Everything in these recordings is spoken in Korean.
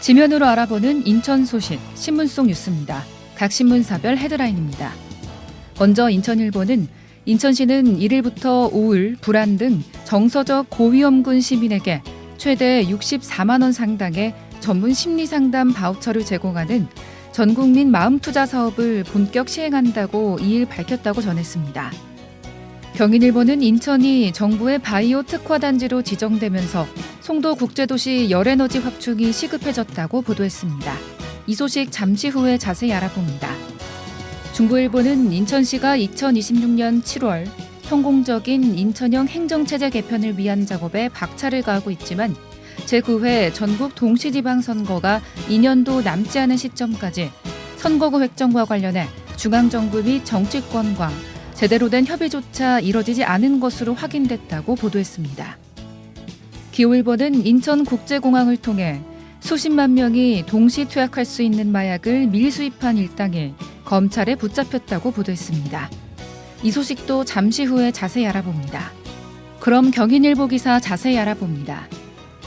지면으로 알아보는 인천 소식 신문 속 뉴스입니다. 각 신문사별 헤드라인입니다. 먼저 인천일보는 인천시는 1일부터 우울, 불안 등 정서적 고위험군 시민에게 최대 64만 원 상당의 전문 심리 상담 바우처를 제공하는 전 국민 마음 투자 사업을 본격 시행한다고 2일 밝혔다고 전했습니다. 경인일보는 인천이 정부의 바이오 특화 단지로 지정되면서 송도 국제도시 열에너지 확충이 시급해졌다고 보도했습니다. 이 소식 잠시 후에 자세히 알아봅니다. 중부일보는 인천시가 2026년 7월 성공적인 인천형 행정체제 개편을 위한 작업에 박차를 가하고 있지만 제9회 전국 동시지방선거가 2년도 남지 않은 시점까지 선거구 획정과 관련해 중앙정부 및 정치권과 제대로 된 협의조차 이뤄지지 않은 것으로 확인됐다고 보도했습니다. 기후일보는 인천국제공항을 통해 수십만 명이 동시 투약할 수 있는 마약을 밀수입한 일당이 검찰에 붙잡혔다고 보도했습니다. 이 소식도 잠시 후에 자세히 알아봅니다. 그럼 경인일보 기사 자세히 알아봅니다.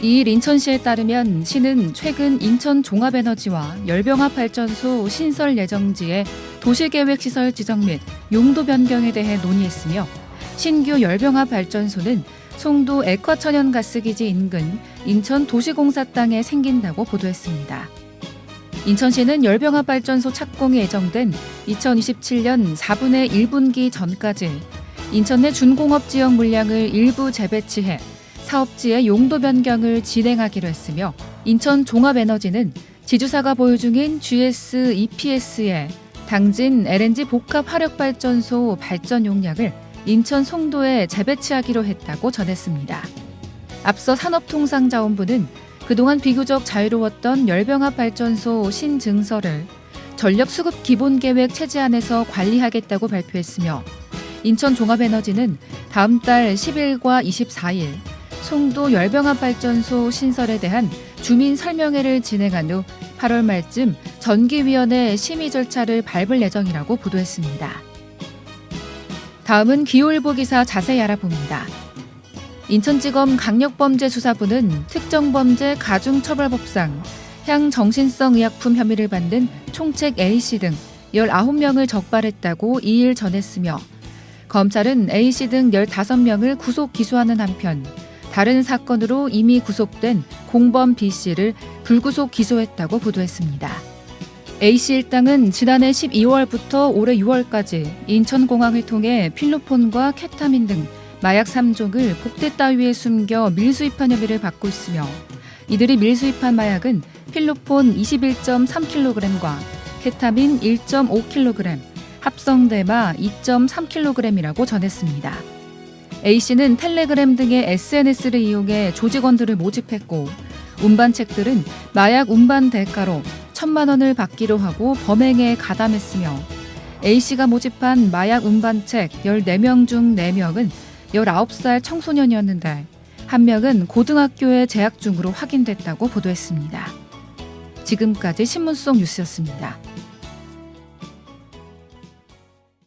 이일 인천시에 따르면 시는 최근 인천 종합에너지와 열병합 발전소 신설 예정지의 도시계획 시설 지정 및 용도 변경에 대해 논의했으며 신규 열병합 발전소는 송도 액화천연가스기지 인근 인천 도시공사 땅에 생긴다고 보도했습니다. 인천시는 열병합 발전소 착공이 예정된 2027년 4분의 1분기 전까지 인천 내 준공업 지역 물량을 일부 재배치해 사업지의 용도 변경을 진행하기로 했으며 인천 종합에너지는 지주사가 보유 중인 GS EPS의 당진 LNG 복합 화력발전소 발전 용량을 인천 송도에 재배치하기로 했다고 전했습니다. 앞서 산업통상자원부는 그동안 비교적 자유로웠던 열병합 발전소 신증서를 전력 수급 기본 계획 체제 안에서 관리하겠다고 발표했으며 인천 종합에너지는 다음 달 10일과 24일 송도 열병합 발전소 신설에 대한 주민 설명회를 진행한 후 8월 말쯤 전기위원회 심의 절차를 밟을 예정이라고 보도했습니다. 다음은 기후일보 기사 자세히 알아봅니다. 인천지검 강력범죄수사부는 특정범죄 가중처벌법상 향 정신성 의약품 혐의를 받는 총책 A씨 등 19명을 적발했다고 2일 전했으며 검찰은 A씨 등 15명을 구속 기소하는 한편 다른 사건으로 이미 구속된 공범 B씨를 불구속 기소했다고 보도했습니다. A씨 일당은 지난해 12월부터 올해 6월까지 인천공항을 통해 필로폰과 케타민 등 마약 3종을 복대 따위에 숨겨 밀수입한 혐의를 받고 있으며 이들이 밀수입한 마약은 필로폰 21.3kg과 케타민 1.5kg, 합성 대마 2.3kg이라고 전했습니다. A씨는 텔레그램 등의 SNS를 이용해 조직원들을 모집했고 운반책들은 마약 운반 대가로 천만 원을 받기로 하고 범행에 가담했으며 A씨가 모집한 마약 운반책 14명 중 4명은 19살 청소년이었는데 한 명은 고등학교에 재학 중으로 확인됐다고 보도했습니다. 지금까지 신문 속 뉴스였습니다.